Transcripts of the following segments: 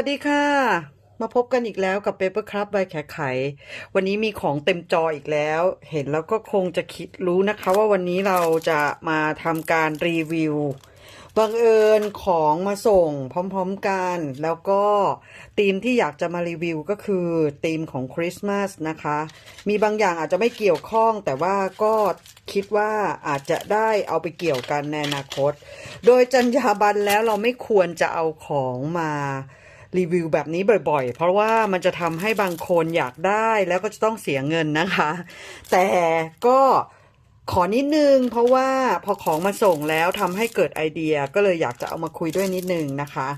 สวัสดีค่ะ มาพบกันอีกแล้วกับ Paper Club ใบแขไข วันนี้มีของเต็มจออีกแล้ว เห็นแล้วก็คงจะคิดรู้นะคะ ว่าวันนี้เราจะมาทำการรีวิวบังเอิญของมาส่งพร้อมๆกัน แล้วก็ธีมที่อยากจะมารีวิวก็คือธีมของคริสต์มาสนะคะ มีบางอย่างอาจจะไม่เกี่ยวข้อง แต่ว่าก็คิดว่าอาจจะได้เอาไปเกี่ยวกันในอนาคต โดยจรรยาบรรณแล้วเราไม่ควรจะเอาของมา รีวิวแบบนี้บ่อยๆ เพราะว่ามันจะทำให้บางคนอยากได้แล้วก็จะต้องเสียเงินนะคะ แต่ก็ขอนิดนึง เพราะว่าพอของมาส่งแล้วทำให้เกิดไอเดียก็เลยอยากจะเอามาคุยด้วยนิดนึงนะคะ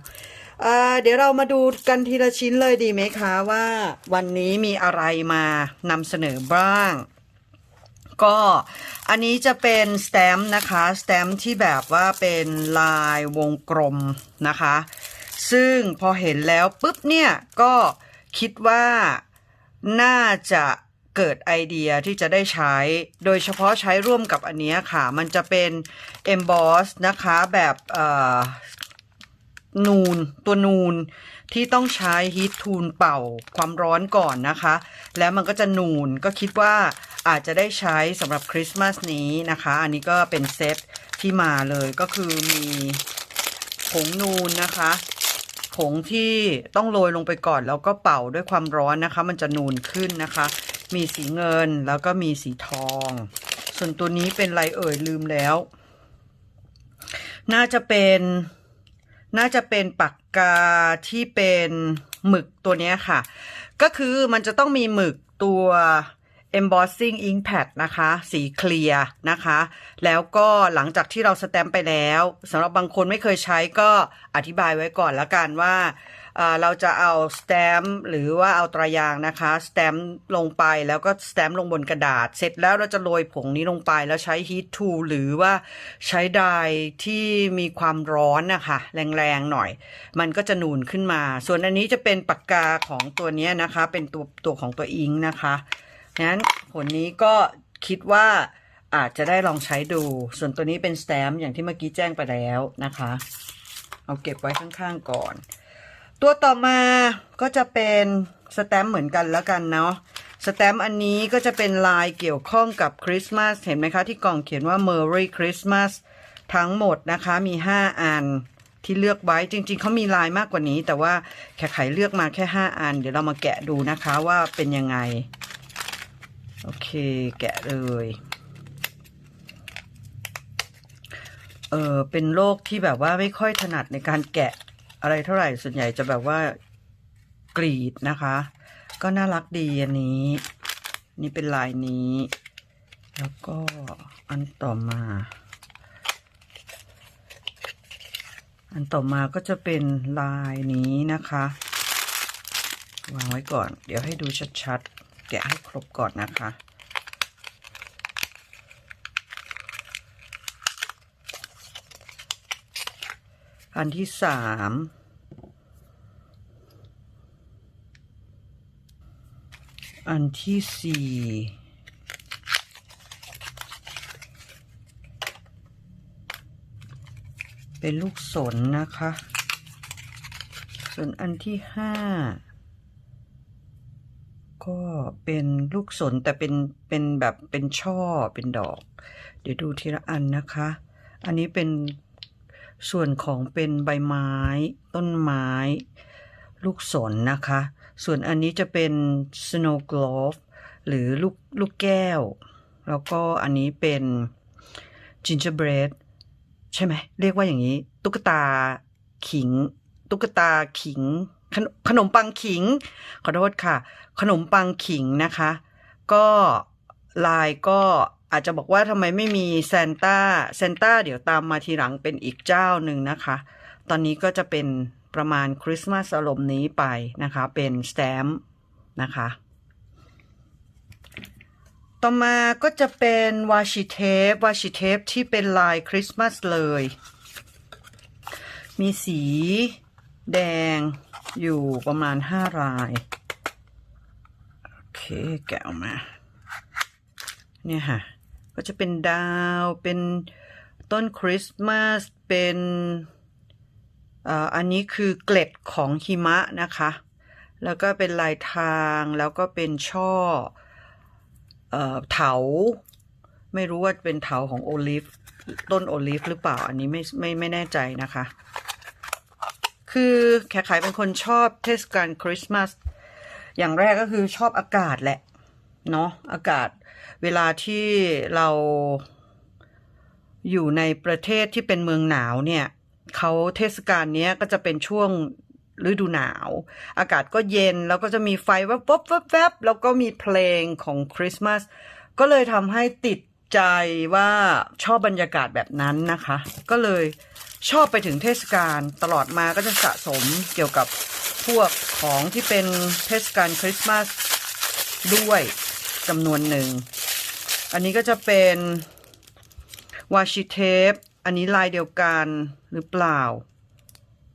เเดี๋ยวเรามาดูกันทีละชิ้นเลยดีไหมคะว่าวันนี้มีอะไรมานำเสนอบ้าง ก็อันนี้จะเป็นสแตมป์นะคะสแตมป์ที่แบบว่าเป็นลายวงกลมนะคะ ซึ่งพอเห็นแล้วปุ๊บเนี่ยก็คิดว่าน่าจะเกิดไอเดียที่จะได้ใช้ โดยเฉพาะใช้ร่วมกับอันนี้ค่ะ มันจะเป็น emboss นะคะแบบนูนตัวนูนที่ต้องใช้ heat tool เป่าความร้อนก่อนนะคะ แล้วมันก็จะนูนก็คิดว่าอาจจะได้ใช้สำหรับคริสต์มาสนี้นะคะ อันนี้ก็เป็นเซตที่มาเลยก็คือมีผงนูนนะคะ ผงที่ต้องโรยลงไปก่อน แล้วก็เป่าด้วยความร้อนนะคะ มันจะนูนขึ้นนะคะ มีสีเงินแล้วก็มีสีทอง ส่วนตัวนี้เป็นไรเอ่ยลืมแล้ว น่าจะเป็นน่าจะเป็นปากกาที่เป็นหมึกตัวนี้ค่ะ ก็คือมันจะต้องมีหมึกตัว embossing ink pad นะคะ สีเคลียร์นะคะ แล้วก็หลังจากที่เราสแตมป์ไปแล้วสำหรับบางคนไม่เคยใช้ก็อธิบายไว้ก่อนล้วกันว่าเราจะเอาสแตมป์หรือว่าเอาตรายางนะคะสแตมป์ลงไปแล้วก็สแตมป์ลงบนกระดาษ เสร็จแล้วเราจะโรยผงนี้ลงไปแล้วใช้ heat tool หรือว่าใช้ไดร์ที่มีความร้อนนะคะแรงๆหน่อย มันก็จะนูนขึ้นมา ส่วนอันนี้จะเป็นปากกาของตัวนี้นะคะ เป็นตัวตัวของตัวอิงนะคะ งั้นผลนี้ก็คิดว่าอาจจะได้ลองใช้ดู ส่วนตัวนี้เป็นสแตมป์อย่างที่เมื่อกี้แจ้งไปแล้วนะคะ เอาเก็บไว้ข้างๆก่อน ตัวต่อมาก็จะเป็นสแตมป์เหมือนกันแล้วกันเนาะสแตมป์อันนี้ก็จะเป็นลายเกี่ยวข้องกับคริสต์มาสเห็นไหมคะที่กล่องเขียนว่า Merry Christmas ทั้งหมดนะคะมี 5 อันที่เลือกไว้จริง ๆเขามีลายมากกว่านี้ แต่ว่าแค่ไขเลือกมาแค่ 5 อัน เดี๋ยวเรามาแกะดูนะคะว่าเป็นยังไง โอเค แกะเลย เออเป็นโรคที่แบบว่าไม่ค่อยถนัดในการแกะอะไรเท่าไหร่ ส่วนใหญ่จะแบบว่ากรีดนะคะ ก็น่ารักดีอันนี้ นี่เป็นลายนี้ แล้วก็อันต่อมาอันต่อมาก็จะเป็นลายนี้นะคะ วางไว้ก่อน เดี๋ยวให้ดูชัดๆ แกะให้ครบก่อนนะคะ อันที่สามอันที่สี่เป็นลูกสนนะคะ ส่วนอันที่ห้า ก็เป็นลูกสนแต่เป็นเป็นแบบเป็นช่อเป็นดอก เดี๋ยวดูทีละอันนะคะ อันนี้เป็นส่วนของเป็นใบไม้ ต้นไม้ ลูกสนนะคะ ส่วนอันนี้จะเป็น snow globe หรือลูกลูกแก้ว แล้วก็อันนี้เป็น gingerbread ใช่ไหม เรียกว่าอย่างนี้ ตุ๊กตาขิง ตุ๊กตาขิง ขนขนมปังขิง ขอโทษค่ะ ขนมปังขิงนะคะ ก็ลายก็อาจจะบอกว่าทำไมไม่มีซนต้าซนต้าเดี๋ยวตามมาทีหลังเป็นอีกเจ้าหนึ่งนะคะ ตอนนี้ก็จะเป็นประมาณคริสต์มาสอารมณ์นี้ไปนะคะ เป็นสแตมนะคะ ต่อมาก็จะเป็นวาชิเทปวาชิเทปที่เป็นลายคริสต์มาสเลย มีสีแดง อยู่ประมาณห้าราย โอเคแกะออกมา เนี่ยค่ะ ก็จะเป็นดาวเป็นต้นคริสต์มาส เป็นอันนี้คือเกล็ดของหิมะนะคะ แล้วก็เป็นลายทางแล้วก็เป็นช่อเอ่อเถา ไม่รู้ว่าเป็นเถาของโอลิฟต้นโอลิฟหรือเปล่า อันนี้ไม่ไม่ไม่แน่ใจนะคะ คือแขกขายเป็นคนชอบเทศกาลคริสต์มาสอย่างแรกก็คือชอบอากาศแหละ เนาะอากาศเวลาที่เราอยู่ในประเทศที่เป็นเมืองหนาวเนี่ยเขาเทศกาลนี้ก็จะเป็นช่วงฤดูหนาว อากาศก็เย็นแล้วก็จะมีไฟวับวับวับวับแล้วก็มีเพลงของคริสต์มาสก็เลยทำให้ติดใจว่าชอบบรรยากาศแบบนั้นนะคะ ก็เลย ชอบไปถึงเทศกาลตลอดมาก็จะสะสมเกี่ยวกับพวกของที่เป็นเทศกาลคริสต์มาสด้วยจำนวนหนึ่ง อันนี้ก็จะเป็นวาชิเทป อันนี้ลายเดียวกันหรือเปล่า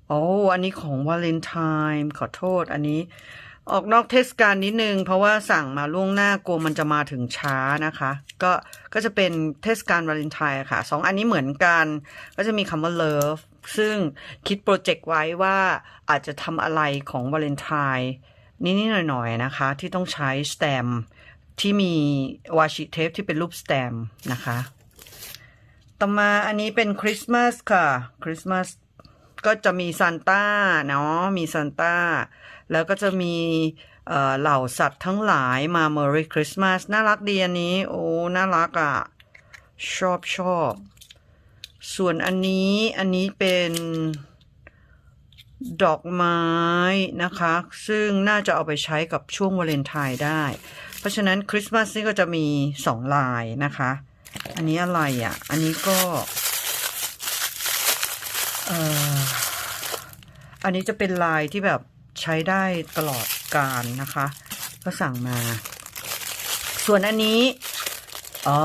โอ้อันนี้ของวาเลนไทน์ขอโทษ อันนี้ ออกนอกเทศกาลนิดนึง เพราะว่าสั่งมาล่วงหน้ากลัวมันจะมาถึงช้านะคะ ก็ก็จะเป็นเทศกาลวาเลนไทน์ค่ะสองอันนี้เหมือนกัน ก็จะมีคำว่า love ซึ่งคิดโปรเจกต์ไว้ว่าอาจจะทำอะไรของวาเลนไทน์นิดๆหน่อยๆนะคะ ที่ต้องใช้สแตมที่มีวาชิเทปที่เป็นรูปสแตมนะคะ ต่อมาอันนี้เป็นคริสต์มาสค่ะคริสต์มาส ก็จะมีซานต้าเนาะมีซานต้า แล้วก็จะมีเอ่อเหล่าสัตว์ทั้งหลายมา Merry Christmas น่ารักดีอันนี้ โอ้ น่ารักอะ่ะ ชอบชอบ ส่วนอันนี้อันนี้เป็นดอกไม้นะคะ ซึ่งน่าจะเอาไปใช้กับช่วงวาเลนไทน์ได้ เพราะฉะนั้นคริสต์มาสนี่ก็จะมีสองลายนะคะ อันนี้อะไรอะ อันนี้ก็ อันนี้จะเป็นลายที่แบบใช้ได้ตลอดการนะคะ ก็สั่งมา ส่วนอันนี้อ๋อ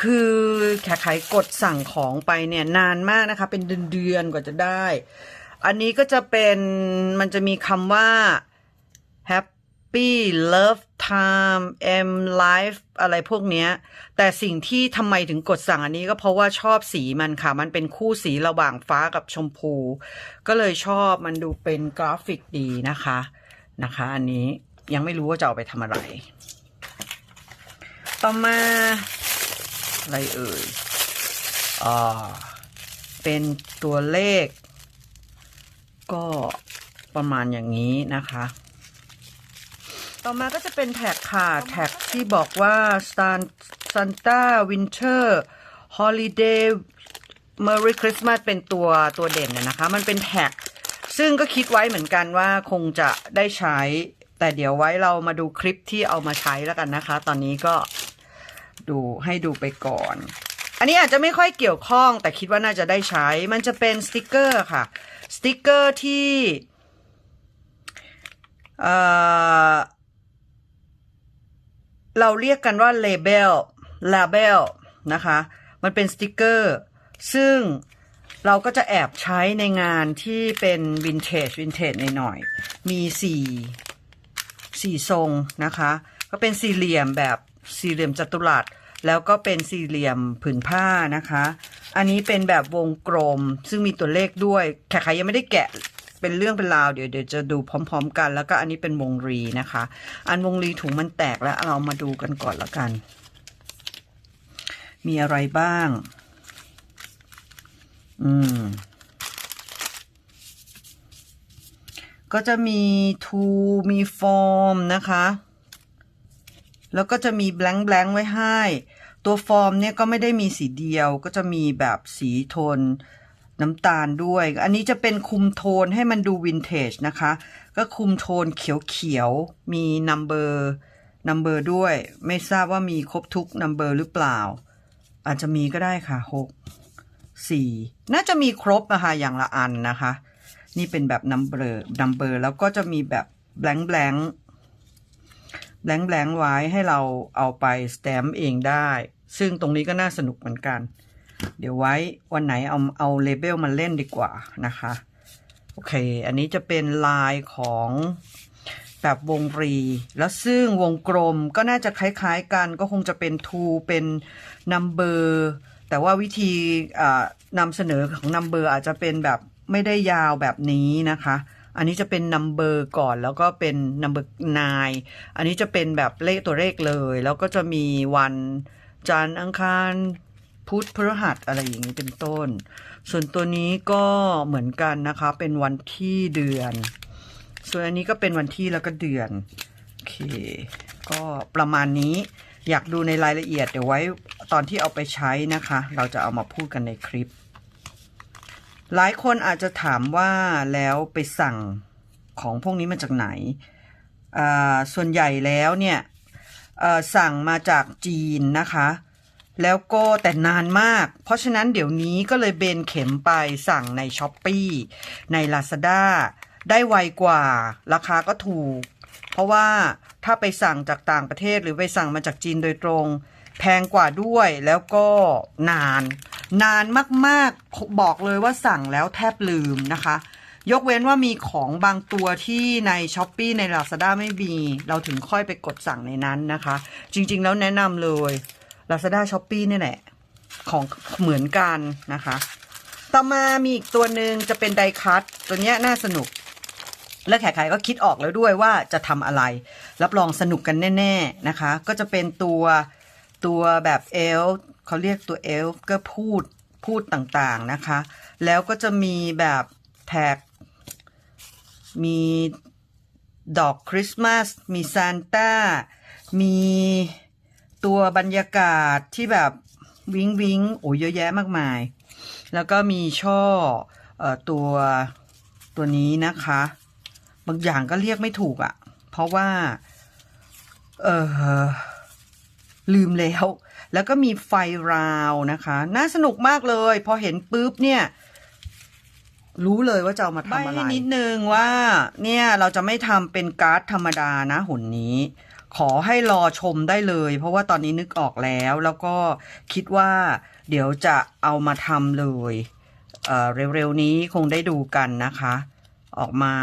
คือแขกขายกดสั่งของไปเนี่ยนานมากนะคะ เป็นเดือนๆกว่าจะได้ อันนี้ก็จะเป็นมันจะมีคำว่า happy love time m life อะไรพวกเนี้ย แต่สิ่งที่ทำไมถึงกดสั่งอันนี้ก็เพราะว่าชอบสีมันค่ะ มันเป็นคู่สีระหว่างฟ้ากับชมพู ก็เลยชอบมันดูเป็นกราฟิกดีนะคะนะคะ อันนี้ยังไม่รู้ว่าจะเอาไปทำอะไร ต่อมา อะไรเอ่ยอ่าเป็นตัวเลข ก็ประมาณอย่างนี้นะคะ ต่อมาก็จะเป็นแท็กค่ะ แท็กที่บอกว่า Stan Santa Winter Holiday Merry Christmas เป็นตัวตัวเด่นน่ะนะคะ มันเป็นแท็ก ซึ่งก็คิดไว้เหมือนกันว่าคงจะได้ใช้ แต่เดี๋ยวไว้เรามาดูคลิปที่เอามาใช้แล้วกันนะคะ ตอนนี้ก็ดูให้ดูไปก่อน อันนี้อาจจะไม่ค่อยเกี่ยวข้องแต่คิดว่าน่าจะได้ใช้ มันจะเป็นสติกเกอร์ค่ะ สติกเกอร์ที่เอ่อ เราเรียกกันว่า label label นะคะ มันเป็นสติกเกอร์ ซึ่งเราก็จะแอบใช้ในงานที่เป็นวินเทจวินเทจหน่อยๆมีสี่สี่ทรงนะคะ ก็เป็นสี่เหลี่ยมแบบสี่เหลี่ยมจัตุรัสแล้วก็เป็นสี่เหลี่ยมผืนผ้านะคะ อันนี้เป็นแบบวงกลมซึ่งมีตัวเลขด้วยแขกใครยังไม่ได้แกะ เป็นเรื่องเป็นราวเดี๋ยวเดี๋ยวจะดูพร้อม ๆ กัน แล้วก็อันนี้เป็นวงรีนะคะ อันวงรีถุงมันแตกแล้วเรามาดูกันก่อนละกัน มีอะไรบ้าง อืม ก็จะมีทูมีฟอร์มนะคะ แล้วก็จะมีแบงค์แบงค์ไว้ให้ ตัวฟอร์มเนี่ยก็ไม่ได้มีสีเดียวก็จะมีแบบสีโทน น้ำตาลด้วย อันนี้จะเป็นคุมโทนให้มันดูวินเทจนะคะ ก็คุมโทนเขียวๆ มีนัมเบอร์นัมเบอร์ด้วย ไม่ทราบว่ามีครบทุกนัมเบอร์หรือเปล่า อาจจะมีก็ได้ค่ะหกสี่น่าจะมีครบนะคะอย่างละอันนะคะ นี่เป็นแบบนัมเบอร์นัมเบอร์แล้วก็จะมีแบบแบงค์แบงค์แบงค์แบงค์ไว้ให้เราเอาไปสแตมป์เองได้ ซึ่งตรงนี้ก็น่าสนุกเหมือนกัน เดี๋ยวไว้วันไหนเอาเอาเลเบลมาเล่นดีกว่านะคะ โอเค อันนี้จะเป็นลายของแบบวงรี แล้วซึ่งวงกลมก็น่าจะคล้าย ๆ กันก็คงจะเป็นทูเป็นนัมเบอร์แต่ว่าวิธีนำเสนอของนัมเบอร์อาจจะเป็นแบบไม่ได้ยาวแบบนี้นะคะ อันนี้จะเป็นนัมเบอร์ก่อนแล้วก็เป็นนัมเบอร์นอันนี้จะเป็นแบบเลขตัวเลขเลย แล้วก็จะมีวันจันทร์อังคาร พุธพฤหัสอะไรอย่างนี้เป็นต้น ส่วนตัวนี้ก็เหมือนกันนะคะ เป็นวันที่เดือน ส่วนอันนี้ก็เป็นวันที่แล้วก็เดือน โอเค ก็ประมาณนี้อยากดูในรายละเอียดเดี๋ยวไว้ตอนที่เอาไปใช้นะคะ เราจะเอามาพูดกันในคลิป หลายคนอาจจะถามว่าแล้วไปสั่งของพวกนี้มาจากไหน ส่วนใหญ่แล้วเนี่ยสั่งมาจากจีนนะคะ แล้วก็แต่นานมาก เพราะฉะนั้นเดี๋ยวนี้ก็เลยเบนเข็มไปสั่งใน s h อ p e e ใน Lazada ได้ไวกว่า ราคาก็ถูก เพราะว่าถ้าไปสั่งจากต่างประเทศหรือไปสั่งมาจากจีนโดยตรง แพงกว่าด้วยแล้วก็นาน นานมากๆ บอกเลยว่าสั่งแล้วแทบลืมนะคะ ยกเว้นว่ามีของบางตัวที่ใน s h อ p e e ใน Lazada ไม่มี เราถึงค่อยไปกดสั่งในนั้นนะคะ จริง ๆ แล้วแนะนำเลย Lazada s h o p e e นี่แหละ ของเหมือนกันนะคะ ต่อมามีอีกตัวหนึ่งจะเป็นไดคัตตัวนี้น่าสนุก และแขกขายก็คิดออกแล้วด้วยว่าจะทำอะไร รับรองสนุกกันแน่ ๆนะคะ ก็จะเป็นตัวตัวแบบเอลเขาเรียกตัวเอลก็พูดพูดต่างๆนะคะ แล้วก็จะมีแบบแท็ก มีดอกคริสต์มาส มีซานต้า มี ตัวบรรยากาศที่แบบวิงวิงโอ้ยเยอะแยะมากมาย แล้วก็มีช่ออตัวตัวนี้นะคะ บางอย่างก็เรียกไม่ถูกอะ่ะ เพราะว่า เออลืมแล้ว แล้วก็มีไฟราวนะคะ น่าสนุกมากเลย พอเห็นปุ๊บเนี่ยรู้เลยว่าจะเอามาทำอะไรนิดนึงว่า เนี่ยเราจะไม่ทำเป็นการ์ดธรรมดานะหุ่นนี้ ขอให้รอชมได้เลย เพราะว่าตอนนี้นึกออกแล้ว แล้วก็คิดว่าเดี๋ยวจะเอามาทำเลยเเร็วๆนี้คงได้ดูกันนะคะ ออกมา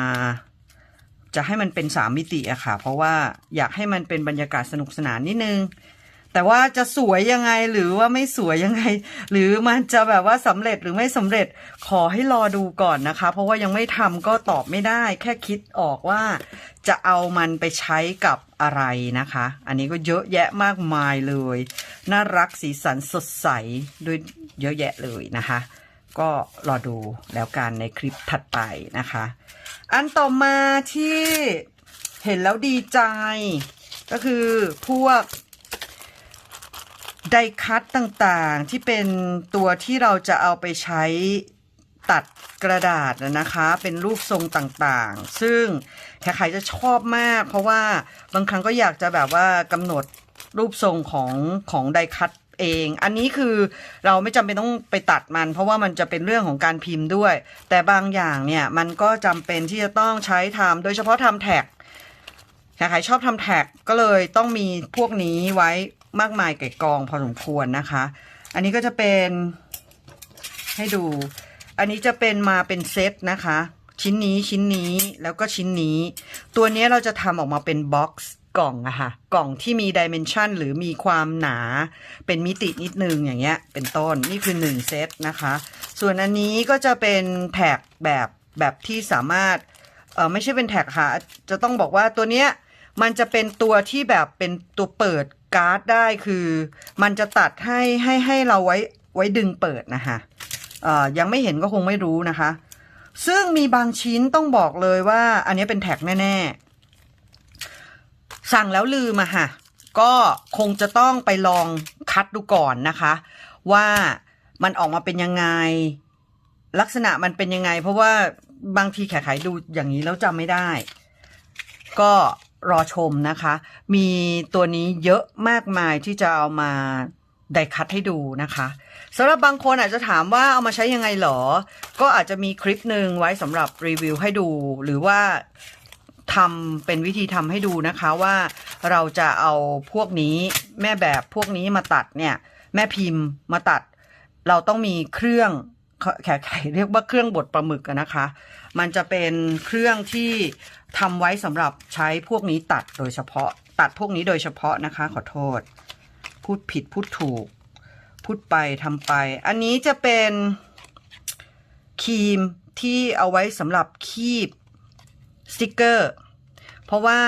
จะให้มันเป็นสามมิติอะค่ะ เพราะว่าอยากให้มันเป็นบรรยากาศสนุกสนานนิดนึง แต่ว่าจะสวยยังไงหรือว่าไม่สวยยังไง หรือมันจะแบบว่าสำเร็จหรือไม่สำเร็จขอให้รอดูก่อนนะคะ เพราะว่ายังไม่ทำก็ตอบไม่ได้ แค่คิดออกว่าจะเอามันไปใช้กับอะไรนะคะ อันนี้ก็เยอะแยะมากมายเลย น่ารักสีสันสดใสด้วยเยอะแยะเลยนะคะ ก็รอดูแล้วกันในคลิปถัดไปนะคะ อันต่อมาที่เห็นแล้วดีใจ ก็คือพวก ไดคัตต่างๆที่เป็นตัวที่เราจะเอาไปใช้ตัดกระดาษนะคะเป็นรูปทรงต่างๆ ซึ่งแขกขจะชอบมาก เพราะว่าบางครั้งก็อยากจะแบบว่ากำหนดรูปทรงของของไดคัตเอง อันนี้คือเราไม่จำเป็นต้องไปตัดมัน เพราะว่ามันจะเป็นเรื่องของการพิมพ์ด้วย แต่บางอย่างเนี่ยมันก็จำเป็นที่จะต้องใช้ทำโดยเฉพาะทำแท็กแขกขชอบทำแท็กก็เลยต้องมีพวกนี้ไว้ มากมายไก่กองพอสมควรนะคะ อันนี้ก็จะเป็นให้ดู อันนี้จะเป็นมาเป็นเซตนะคะ ชิ้นนี้ชิ้นนี้แล้วก็ชิ้นนี้ ตัวนี้เราจะทำออกมาเป็นบ็อกซ์กล่องอะค่ะ กล่องที่มีดิเมนชันหรือมีความหนา เป็นมิตินิดนึงอย่างเงี้ย เป็นต้นนี่คือ 1 เซตนะคะ ส่วนอันนี้ก็จะเป็นแท็กแบบแบบที่สามารถเออไม่ใช่เป็นแท็กค่ะ จะต้องบอกว่าตัวเนี้ยมันจะเป็นตัวที่แบบเป็นตัวเปิด การ์ดได้คือ มันจะตัดให้ให้ให้เราไว้ไว้ดึงเปิดนะคะยังไม่เห็นก็คงไม่รู้นะคะ ซึ่งมีบางชิ้นต้องบอกเลยว่า อันนี้เป็นแท็กแน่ ๆ สั่งแล้วลืมอะค่ะ ก็คงจะต้องไปลองคัดดูก่อนนะคะ ว่ามันออกมาเป็นยังไง ลักษณะมันเป็นยังไง เพราะว่าบางทีแขกขายดูอย่างนี้แล้วจำไม่ได้ ก็ รอชมนะคะ มีตัวนี้เยอะมากมายที่จะเอามาไดคัดให้ดูนะคะสำหรับบางคนอาจจะถามว่าเอามาใช้ยังไงหรอ ก็อาจจะมีคลิปหนึ่งไว้สำหรับรีวิวให้ดู หรือว่าทำเป็นวิธีทำให้ดูนะคะว่าเราจะเอาพวกนี้แม่แบบพวกนี้มาตัดเนี่ย แม่พิมพ์มาตัด เราต้องมีเครื่องแขกไขเรียกว่าเครื่องบดปลาหมึกนะคะ มันจะเป็นเครื่องที่ทำไว้สำหรับใช้พวกนี้ตัดโดยเฉพาะ ตัดพวกนี้โดยเฉพาะนะคะ ขอโทษ พูดผิดพูดถูก พูดไปทำไป อันนี้จะเป็นครีมที่เอาไว้สำหรับคีบสติกเกอร์ เพราะว่า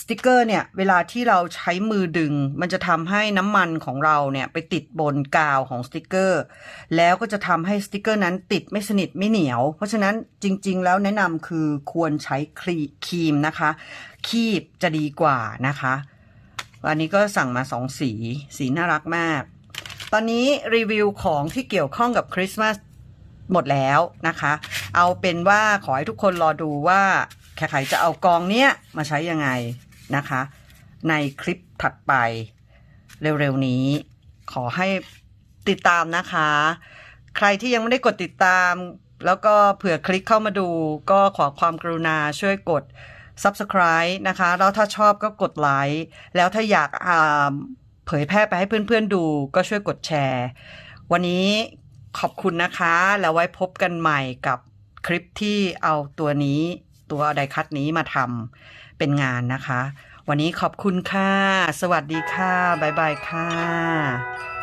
สติกเกอร์เนี่ย เวลาที่เราใช้มือดึง มันจะทำให้น้ำมันของเราเนี่ยไปติดบนกาวของสติกเกอร์ แล้วก็จะทำให้สติกเกอร์นั้นติดไม่สนิทไม่เหนียว เพราะฉะนั้นจริง ๆ แล้วแนะนำคือควรใช้ครีครีมนะคะ คีบจะดีกว่านะคะ อันนี้ก็สั่งมาสองสี สีน่ารักมาก ตอนนี้รีวิวของที่เกี่ยวข้องกับคริสต์มาสหมดแล้วนะคะ เอาเป็นว่าขอให้ทุกคนรอดูว่า แขกไขจะเอากองเนี้ยมาใช้ยังไงนะคะ ในคลิปถัดไปเร็วๆนี้ ขอให้ติดตามนะคะ ใครที่ยังไม่ได้กดติดตาม แล้วก็เผื่อคลิกเข้ามาดูก็ขอความกรุณาช่วยกด subscribe นะคะ แล้วถ้าชอบก็กดไลค์แล้วถ้าอยากเผยแพร่ไปให้เพื่อนๆดู ก็ช่วยกดแชร์ วันนี้ขอบคุณนะคะ แล้วไว้พบกันใหม่กับคลิปที่เอาตัวนี้ ตัวไดคัตนี้มาทำเป็นงานนะคะ วันนี้ขอบคุณค่ะ สวัสดีค่ะ บ๊ายบายค่ะ